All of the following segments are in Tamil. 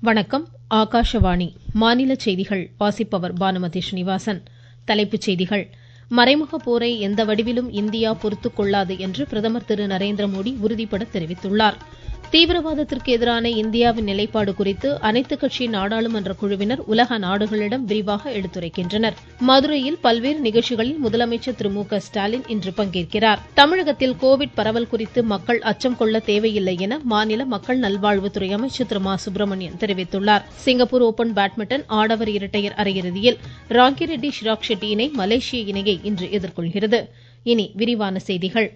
வணக்கம். ஆகாஷவாணி. மாநில செய்திகள். வாசிப்பவர் பானுமதி ஸ்ரீனிவாசன். தலைப்புச் செய்திகள். மறைமுக போரை எந்த வடிவிலும் இந்தியா பொறுத்துக் கொள்ளாது என்று பிரதமர் திரு. நரேந்திர மோடி உறுதிபட தெரிவித்துள்ளார். தீவிரவாதத்திற்கு எதிரான இந்தியாவின் நிலைப்பாடு குறித்து அனைத்துக் கட்சி நாடாளுமன்ற குழுவினர் உலக நாடுகளிடம் விரிவாக எடுத்துரைக்கின்றனர். மதுரையில் பல்வேறு நிகழ்ச்சிகளில் முதலமைச்சர் திரு மு ஸ்டாலின் இன்று பங்கேற்கிறார். தமிழகத்தில் கோவிட் பரவல் குறித்து மக்கள் அச்சம் கொள்ள தேவையில்லை என மாநில மக்கள் நல்வாழ்வுத்துறை அமைச்சர் திரு மா சுப்பிரமணியன் தெரிவித்துள்ளார். சிங்கப்பூர் ஓபன் பேட்மிண்டன் ஆடவர் இரட்டையர் அரையிறுதியில் ராங்கிரெட்டி ஷிராக் ஷெட்டி இணை மலேசிய இணையை இன்று எதிர்கொள்கிறது. இனி விரிவான செய்திகள்.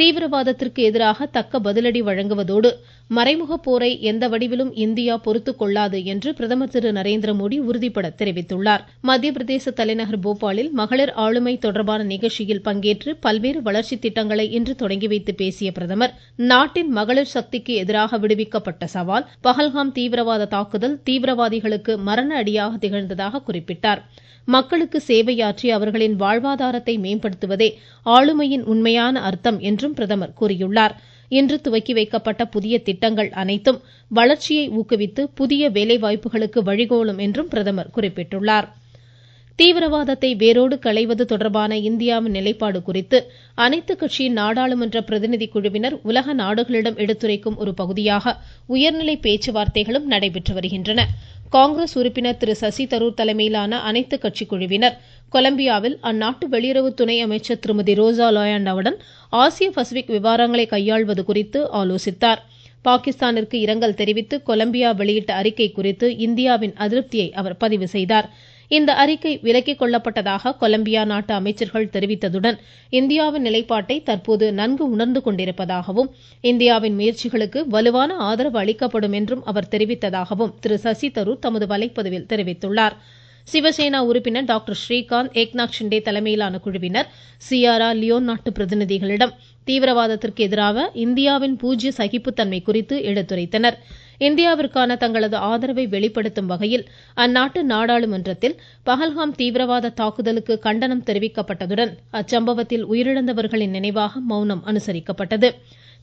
தீவிரவாதத்திற்கு எதிராக தக்க பதிலடி வழங்குவதோடு மறைமுக போரை எந்த வடிவிலும் இந்தியா பொறுத்துக் கொள்ளாது என்று பிரதமர் திரு நரேந்திர மோடி உறுதிபட தெரிவித்துள்ளார். மத்திய பிரதேச தலைநகர் போபாலில் மகளிர் ஆளுமை தொடர்பான நிகழ்ச்சியில் பங்கேற்று பல்வேறு வளர்ச்சி திட்டங்களை இன்று தொடங்கி வைத்து பேசிய பிரதமர் நாட்டின் மகளிர் சக்திக்கு எதிராக விடுவிக்கப்பட்ட சவால் பஹல்காம் தீவிரவாத தாக்குதல் தீவிரவாதிகளுக்கு மரண அடியாக திகழ்ந்ததாக குறிப்பிட்டார். மக்களுக்கு சேவையாற்றி அவர்களின் வாழ்வாதாரத்தை மேம்படுத்துவதே ஆளுமையின் உண்மையான அர்த்தம் என்றும் பிரதமர் கூறியுள்ளார். இன்று துவக்கி வைக்கப்பட்ட புதிய திட்டங்கள் அனைத்தும் வளர்ச்சியை ஊக்குவித்து புதிய வேலைவாய்ப்புகளுக்கு வழிகோலும் என்றும் பிரதமர் குறிப்பிட்டுள்ளார். தீவிரவாதத்தை வேரோடு களைவது தொடர்பான இந்தியாவின் நிலைப்பாடு குறித்து அனைத்து கட்சி நாடாளுமன்ற பிரதிநிதி குழுவினர் உலக நாடுகளிடம் எடுத்துரைக்கும் ஒரு பகுதியாக உயர்நிலை பேச்சுவார்த்தைகளும் நடைபெற்று வருகின்றன. காங்கிரஸ் உறுப்பினர் திரு. சசி தரூர் தலைமையிலான அனைத்து கட்சி குழுவினர் கொலம்பியாவில் அந்நாட்டு வெளியுறவு துணை அமைச்சர் திருமதி ரோசா லோயாண்டாவுடன் ஆசிய பசிபிக் விவகாரங்களை கையாள்வது குறித்து ஆலோசித்தார். பாகிஸ்தானிற்கு இரங்கல் தெரிவித்து கொலம்பியா வெளியிட்ட அறிக்கை குறித்து இந்தியாவின் அதிருப்தியை அவர் பதிவு செய்தார். இந்த அறிக்கை விலக்கிக் கொள்ளப்பட்டதாக கொலம்பியா நாட்டு அமைச்சர்கள் தெரிவித்ததுடன் இந்தியாவின் நிலைப்பாட்டை தற்போது நன்கு உணர்ந்து கொண்டிருப்பதாகவும் இந்தியாவின் முயற்சிகளுக்கு வலுவான ஆதரவு அளிக்கப்படும் என்றும் அவர் தெரிவித்ததாகவும் திரு சசி தரூர் தமது வலைப்பதிவில் தெரிவித்துள்ளார். சிவசேனா உறுப்பினர் டாக்டர் ஸ்ரீகாந்த் ஏக்நாத் ஷிண்டே தலைமையிலான குழுவினர் சியாரா லியோன் நாட்டு பிரதிநிதிகளிடம் தீவிரவாதத்திற்கு எதிராக இந்தியாவின் பூஜ்ய சகிப்புத்தன்மை குறித்து எடுத்துரைத்தனர். இந்தியாவிற்கான தங்களது ஆதரவை வெளிப்படுத்தும் வகையில் அந்நாட்டு நாடாளுமன்றத்தில் பஹல்காம் தீவிரவாத தாக்குதலுக்கு கண்டனம் தெரிவிக்கப்பட்டதுடன் அச்சம்பவத்தில் உயிரிழந்தவர்களின் நினைவாக மௌனம் அனுசரிக்கப்பட்டது.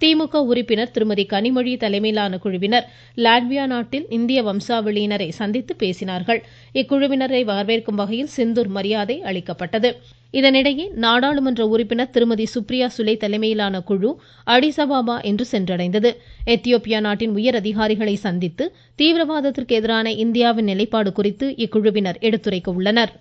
திமுக உறுப்பினர் திருமதி கனிமொழி தலைமையிலான குழுவினர் லாட்வியா நாட்டில் இந்திய வம்சாவளியினரை சந்தித்து பேசினார்கள். இக்குழுவினரை வரவேற்கும் வகையில் சிந்தூர் மரியாதை அளிக்கப்பட்டது. இதனிடையே நாடாளுமன்ற உறுப்பினர் திருமதி சுப்ரியா சுலே தலைமையிலான குழு அடிசபாபா என்று சென்றடைந்தது. எத்தியோப்பியா நாட்டின் உயர் அதிகாரிகளை சந்தித்து தீவிரவாதத்திற்கு எதிரான இந்தியாவின் நிலைப்பாடு குறித்து இக்குழுவினர் எடுத்துரைக்க உள்ளனர்.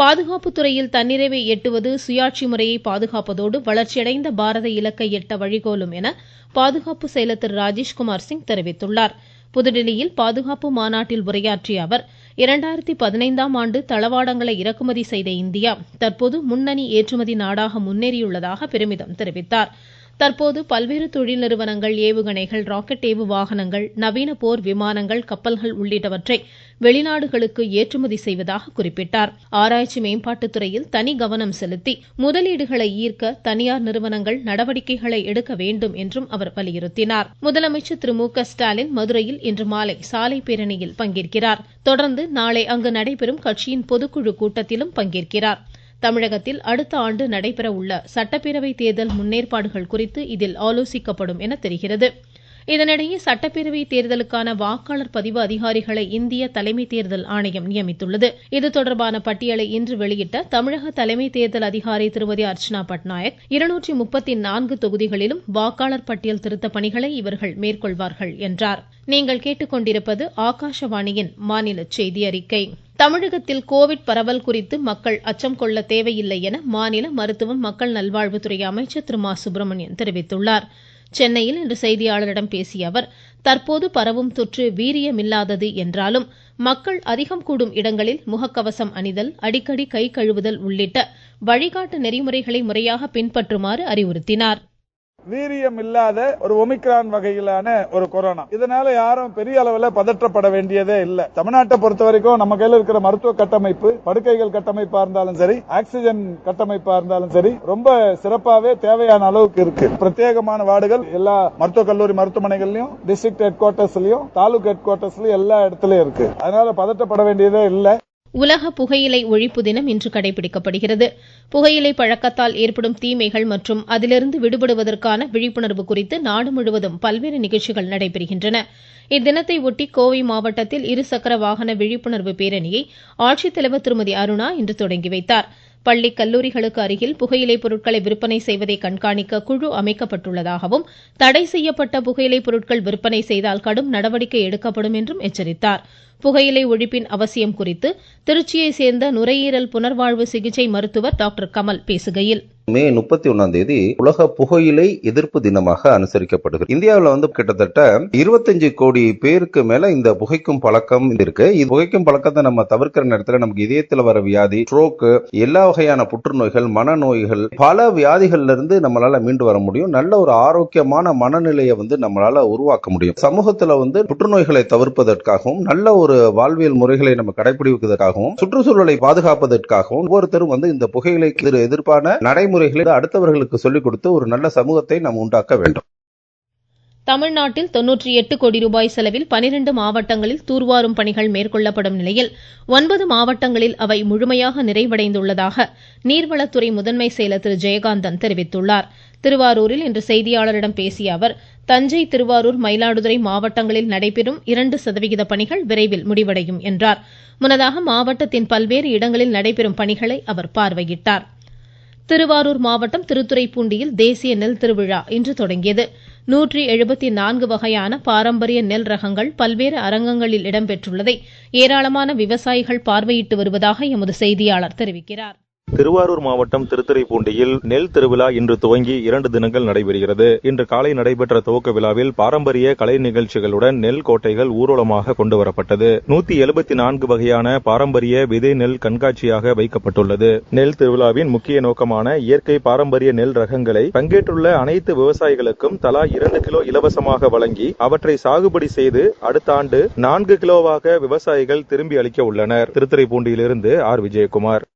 பாதுகாப்பு துறையில் தன்னிறைவை எட்டுவது சுயாட்சி முறையை பாதுகாப்பதோடு வளர்ச்சியடைந்த பாரத இலக்கை எட்ட வழிகோலும் என பாதுகாப்பு செயலர் திரு ராஜேஷ்குமார் சிங் தெரிவித்துள்ளார். புதுதில்லியில் பாதுகாப்பு மாநாட்டில் உரையாற்றிய அவர் இரண்டாயிரத்தி பதினைந்தாம் ஆண்டு தளவாடங்களை இறக்குமதி செய்த இந்தியா தற்போது முன்னணி ஏற்றுமதி நாடாக முன்னேறியுள்ளதாக பெருமிதம் தெரிவித்தார். தற்போது பல்வேறு தொழில் நிறுவனங்கள் ஏவுகணைகள் ராக்கெட் ஏவு வாகனங்கள் நவீன போர் விமானங்கள் கப்பல்கள் உள்ளிட்டவற்றை வெளிநாடுகளுக்கு ஏற்றுமதி செய்வதாக குறிப்பிட்டார். ஆராய்ச்சி மேம்பாட்டுத் துறையில் தனி கவனம் செலுத்தி முதலீடுகளை ஈர்க்க தனியார் நிறுவனங்கள் நடவடிக்கைகளை எடுக்க வேண்டும் என்றும் அவர் வலியுறுத்தினார். முதலமைச்சர் திரு மு ஸ்டாலின் மதுரையில் இன்று மாலை சாலை பேரணியில் பங்கேற்கிறார். தொடர்ந்து நாளை அங்கு நடைபெறும் கட்சியின் பொதுக்குழு கூட்டத்திலும் பங்கேற்கிறார். தமிழகத்தில் அடுத்த ஆண்டு நடைபெற உள்ள சட்டப்பேரவை தேர்தல் முன்னேற்பாடுகள் குறித்து இதில் ஆலோசிக்கப்படும் என தெரிகிறது. இதனிடையே சட்டப்பேரவை தேர்தலுக்கான வாக்காளர் பதிவு அதிகாரிகளை இந்திய தலைமை தேர்தல் ஆணையம் நியமித்துள்ளது. இது தொடர்பான பட்டியலை இன்று வெளியிட்ட தமிழக தலைமை தேர்தல் அதிகாரி திருமதி அர்ச்சனா பட்நாயக் இருநூற்றி முப்பத்தி நான்கு தொகுதிகளிலும் வாக்காளர் பட்டியல் திருத்த பணிகளை இவர்கள் மேற்கொள்வார்கள் என்றார். நீங்கள் கேட்டுக்கொண்டிருப்பது ஆகாஷவாணியின் மாநில செய்தி அறிக்கை. தமிழகத்தில் கோவிட் பரவல் குறித்து மக்கள் அச்சம் கொள்ள தேவையில்லை என மாநில மருத்துவம் மக்கள் நல்வாழ்வுத்துறை அமைச்சர் திரு மா. சுப்பிரமணியன் தெரிவித்துள்ளார். சென்னையில் இன்று செய்தியாளரிடம் பேசிய அவர் தற்போது பரவும் தொற்று வீரியமில்லாதது என்றாலும் மக்கள் அதிகம் கூடும் இடங்களில் முகக்கவசம் அணிதல் அடிக்கடி கை கழுவுதல் உள்ளிட்ட வழிகாட்டு நெறிமுறைகளை முறையாக பின்பற்றுமாறு அறிவுறுத்தினார். வீரியம் இல்லாத ஒரு ஒமிக்ரான் வகையிலான ஒரு கொரோனா. இதனால யாரும் பெரிய அளவில் பதற்றப்பட வேண்டியதே இல்ல. தமிழ்நாட்டை பொறுத்த வரைக்கும் நம்ம கையில் இருக்கிற மருத்துவ கட்டமைப்பு படுக்கைகள் கட்டமைப்பா இருந்தாலும் சரி ஆக்சிஜன் கட்டமைப்பா இருந்தாலும் சரி ரொம்ப சிறப்பாவே தேவையான அளவுக்கு இருக்கு. பிரத்யேகமான வார்டுகள் எல்லா மருத்துவக் கல்லூரி மருத்துவமனைகள்லயும் டிஸ்ட்ரிக்ட் ஹெட் குவார்டர்ஸ்லயும் தாலுக் ஹெட் குவார்டர்ஸ்லயும் எல்லா இடத்துலயும் இருக்கு. அதனால பதற்றப்பட வேண்டியதே இல்லை. உலக புகையிலை ஒழிப்பு தினம் இன்று கடைபிடிக்கப்படுகிறது. புகையிலை பழக்கத்தால் ஏற்படும் தீமைகள் மற்றும் அதிலிருந்து விடுபடுவதற்கான விழிப்புணர்வு குறித்து நாடு முழுவதும் பல்வேறு நிகழ்ச்சிகள் நடைபெறுகின்றன. இத்தினத்தை ஒட்டி கோவை மாவட்டத்தில் இருசக்கர வாகன விழிப்புணர்வு பேரணியை ஆட்சித்தலைவர் திருமதி அருணா இன்று தொடங்கி வைத்தார். பள்ளி கல்லூரிகளுக்கு அருகில் புகையிலை பொருட்களை விற்பனை செய்வதை கண்காணிக்க குழு அமைக்கப்பட்டுள்ளதாகவும் தடை செய்யப்பட்ட புகையிலை பொருட்கள் விற்பனை செய்தால் கடும் நடவடிக்கை எடுக்கப்படும் என்றும் எச்சரித்தார். புகையிலை ஒழிப்பின் அவசியம் குறித்து திருச்சியை சேர்ந்த நுரையீரல் புனர்வாழ்வு சிகிச்சை மருத்துவர் டாக்டர் கமல் பேசுகையில். மே முப்பத்தி ஒன்னாம் தேதி உலக புகையிலை எதிர்ப்பு தினமாக அனுசரிக்கப்படுகிறது. இந்தியாவில் வந்து கிட்டத்தட்ட இருபத்தஞ்சு கோடி பேருக்கு மேல இந்த புகைக்கும் பழக்கம் இருக்கு. இது புகைக்கும் பழக்கத்தை நம்ம தவிர்க்கிற நேரத்தில் நமக்கு இதயத்தில் வர வியாதி ஸ்ட்ரோக்கு எல்லா வகையான புற்றுநோய்கள் மனநோய்கள் பல வியாதிகள்ல இருந்து நம்மளால மீண்டு வர முடியும். நல்ல ஒரு ஆரோக்கியமான மனநிலையை வந்து நம்மளால உருவாக்க முடியும். சமூகத்துல வந்து புற்றுநோய்களை தவிர்ப்பதற்காகவும் நல்ல ஒரு வாழ்வியல் முறைகளை நம்ம கடைபிடிப்பதற்காகவும் சுற்றுச்சூழலை பாதுகாப்பதற்காகவும் ஒவ்வொருத்தரும் வந்து இந்த புகையிலை எதிர்ப்பான நடைமுறை நடைமுறைகளை அடுத்தவர்களுக்கு சொல்லிக் கொடுத்து ஒரு நல்ல சமூகத்தை நாம் உண்டாக்க வேண்டும். தமிழ்நாட்டில் தொன்னூற்றி எட்டு கோடி ரூபாய் செலவில் பனிரெண்டு மாவட்டங்களில் தூர்வாரும் பணிகள் மேற்கொள்ளப்படும் நிலையில் ஒன்பது மாவட்டங்களில் அவை முழுமையாக நிறைவடைந்துள்ளதாக நீர்வளத்துறை முதன்மை செயலர் திரு. ஜெயகாந்தன் தெரிவித்துள்ளார். திருவாரூரில் இன்று செய்தியாளரிடம் பேசிய அவர் தஞ்சை திருவாரூர் மயிலாடுதுறை மாவட்டங்களில் நடைபெறும் இரண்டு சதவிகித பணிகள் விரைவில் முடிவடையும் என்றார். முன்னதாக மாவட்டத்தின் பல்வேறு இடங்களில் நடைபெறும் பணிகளை அவர் பார்வையிட்டாா் திருவாரூர் மாவட்டம் திருத்துறைப்பூண்டியில் தேசிய நெல் திருவிழா இன்று தொடங்கியது. நூற்றி எழுபத்தி நான்கு வகையான பாரம்பரிய நெல் ரகங்கள் பல்வேறு அரங்கங்களில் இடம்பெற்றுள்ளதை ஏராளமான விவசாயிகள் பார்வையிட்டு வருவதாக எமது செய்தியாளர் தெரிவிக்கிறார். திருவாரூர் மாவட்டம் திருத்துறைப்பூண்டியில் நெல் திருவிழா இன்று துவங்கி இரண்டு தினங்கள் நடைபெறுகிறது. இன்று காலை நடைபெற்ற துவக்க விழாவில் பாரம்பரிய கலை நிகழ்ச்சிகளுடன் நெல் கோட்டைகள் ஊர்வலமாக கொண்டுவரப்பட்டது நூத்தி எழுபத்தி நான்கு வகையான பாரம்பரிய விதை நெல் கண்காட்சியாக வைக்கப்பட்டுள்ளது. நெல் திருவிழாவின் முக்கிய நோக்கமான இயற்கை பாரம்பரிய நெல் ரகங்களை பங்கேற்றுள்ள அனைத்து விவசாயிகளுக்கும் தலா இரண்டு கிலோ இலவசமாக வழங்கி அவற்றை சாகுபடி செய்து அடுத்த ஆண்டு நான்கு கிலோவாக விவசாயிகள் திரும்பி அளிக்க உள்ளனர். திருத்துறைப்பூண்டியிலிருந்து ஆர். விஜயகுமார்.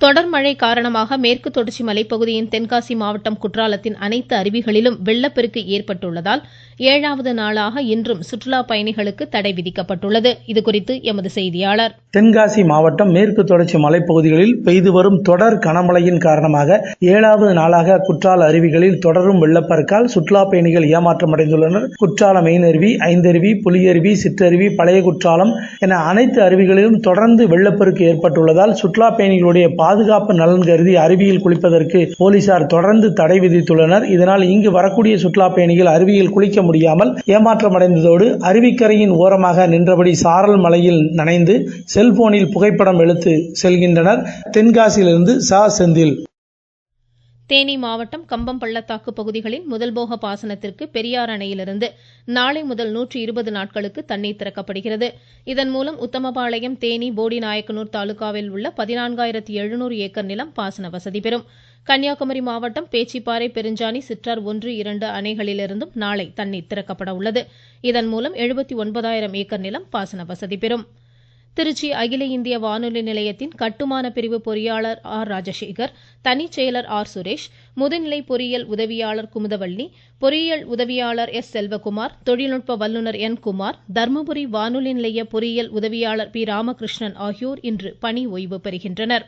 தொடர் மழை காரணமாக மேற்கு தொடர்ச்சி மலைப்பகுதியின் தென்காசி மாவட்டம் குற்றாலத்தின் அனைத்து அருவிகளிலும் வெள்ளப்பெருக்கு ஏற்பட்டுள்ளதால் ஏழாவது நாளாக இன்றும் சுற்றுலா பயணிகளுக்கு தடை விதிக்கப்பட்டுள்ளது. இதுகுறித்து எமது செய்தியாளர். தென்காசி மாவட்டம் மேற்கு தொடர்ச்சி மலைப்பகுதிகளில் பெய்து வரும் தொடர் கனமழையின் காரணமாக ஏழாவது நாளாக குற்றால அருவிகளில் தொடரும் வெள்ளப்பெருக்கால் சுற்றுலா பயணிகள் ஏமாற்றம் அடைந்துள்ளனர் குற்றால மெயினருவி ஐந்தருவி புலியருவி சிற்றருவி பழைய குற்றாலம் என அனைத்து அருவிகளிலும் தொடர்ந்து வெள்ளப்பெருக்கு ஏற்பட்டுள்ளதால் சுற்றுலா பயணிகளுடைய பாதுகாப்பு நலன் கருதி அருவியில் குளிப்பதற்கு போலீசார் தொடர்ந்து தடை விதித்துள்ளனர். இதனால் இங்கு வரக்கூடிய சுற்றுலா பயணிகள் அருவியில் குளிக்க முடியாமல் ஏமாற்றமடைந்ததோடு அருவிக்கரையின் ஓரமாக நின்றபடி சாரல் மலையில் நனைந்து செல்போனில் புகைப்படம் எடுத்து செல்கின்றனர். தென்காசியிலிருந்து சா. செந்தில். தேனி மாவட்டம் கம்பம் பள்ளத்தாக்கு பகுதிகளின் முதல்போக பாசனத்திற்கு பெரியார் அணையிலிருந்து நாளை முதல் நூற்றி இருபது நாட்களுக்கு தண்ணீர் திறக்கப்படுகிறது. இதன் மூலம் உத்தமபாளையம் தேனி போடிநாயக்கனூர் தாலுகாவில் உள்ள பதினான்காயிரத்தி எழுநூறு ஏக்கர் நிலம் பாசன வசதி பெறும். கன்னியாகுமரி மாவட்டம் பேச்சிப்பாறை பெருஞ்சாணி சிற்றார் ஒன்று இரண்டு அணைகளிலிருந்தும் நாளை தண்ணீர் திறக்கப்பட உள்ளது இதன் மூலம் எழுபத்தி ஒன்பதாயிரம் ஏக்கர் நிலம் பாசன வசதி பெறும். திருச்சி அகில இந்திய வானொலி நிலையத்தின் கட்டுமான பிரிவு பொறியாளர் ஆர் ராஜசேகர் தனிச் செயலர் ஆர் சுரேஷ் முதுநிலை பொறியியல் உதவியாளர் குமுதவள்ளி பொறியியல் உதவியாளர் எஸ் செல்வகுமார் தொழில்நுட்ப வல்லுநர் என் குமார் தர்மபுரி வானொலி நிலைய பொறியியல் உதவியாளர் பி ராமகிருஷ்ணன் ஆகியோர் இன்று பணி ஓய்வு பெறுகின்றனர்.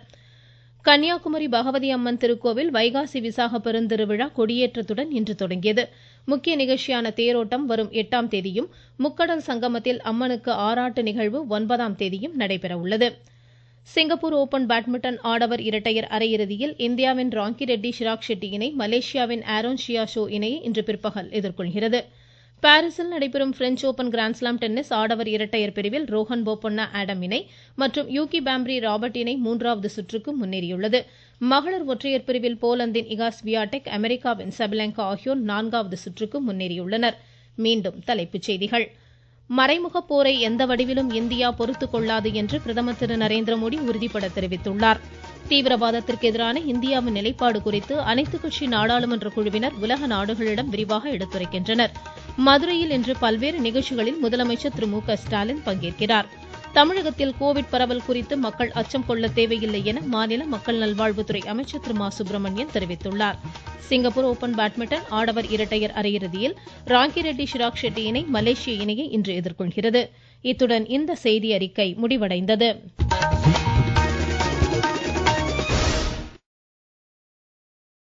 கன்னியாகுமரி பகவதி அம்மன் திருக்கோவில் வைகாசி விசாக பெருந்திருவிழா கொடியேற்றத்துடன் இன்று தொடங்கியது. முக்கிய நிகழ்ச்சியான தேரோட்டம் வரும் எட்டாம் தேதியும் முக்கடல் சங்கமத்தில் அம்மனுக்கு ஆராட்டு நிகழ்வு ஒன்பதாம் தேதியும் நடைபெற உள்ளது. சிங்கப்பூர் ஓபன் பேட்மிண்டன் ஆடவர் இரட்டையர் அரையிறுதியில் இந்தியாவின் ராங்கி ரெட்டி ஷிராக் ஷெட்டி இணை மலேசியாவின் ஆரோன் ஷியாஷோ இணையை இன்று பிற்பகல் எதிர்கொள்கிறது. பாரிஸில் நடைபெறும் பிரெஞ்ச் ஓபன் கிராண்ட்ஸ்லாம் டென்னிஸ் ஆடவர் இரட்டையர் பிரிவில் ரோஹன் போபண்ணா ஆடம் இணை மற்றும் யூகி பாம்ப்ரி ராபர்ட் இணை மூன்றாவது சுற்றுக்கு முன்னேறியுள்ளது. மகளிர் ஒற்றையர் பிரிவில் போலந்தின் இகாஸ் வியாடெக் அமெரிக்காவின் சபலங்கா ஆகியோர் நான்காவது சுற்றுக்கு முன்னேறியுள்ளனர். மீண்டும் தலைப்புச் செய்திகள். மறைமுக போரை எந்த வடிவிலும் இந்தியா பொறுத்துக் கொள்ளாது என்று பிரதமர் திரு நரேந்திர மோடி உறுதிபட தெரிவித்துள்ளார். தீவிரவாதத்திற்கு எதிரான இந்தியாவின் நிலைப்பாடு குறித்து அனைத்துக் கட்சி நாடாளுமன்ற குழுவினர் உலக நாடுகளிடம் விரிவாக எடுத்துரைக்கின்றனர். மதுரையில் இன்று பல்வேறு நிகழ்ச்சிகளில் முதலமைச்சர் திரு மு க ஸ்டாலின் பங்கேற்கிறார். தமிழகத்தில் கோவிட் பரவல் குறித்து மக்கள் அச்சம் கொள்ள தேவையில்லை என மாநில மக்கள் நல்வாழ்வுத்துறை அமைச்சர் திரு மா சுப்பிரமணியன் தெரிவித்துள்ளார். சிங்கப்பூர் ஓபன் பேட்மிண்டன் ஆடவர் இரட்டையர் அரையிறுதியில் ராங்கி ரெட்டி ஷிராக் ஷெட்டி இணை மலேசிய இணையை இன்று எதிர்கொள்கிறது. இத்துடன் இந்த செய்தி அறிக்கை முடிவடைந்தது.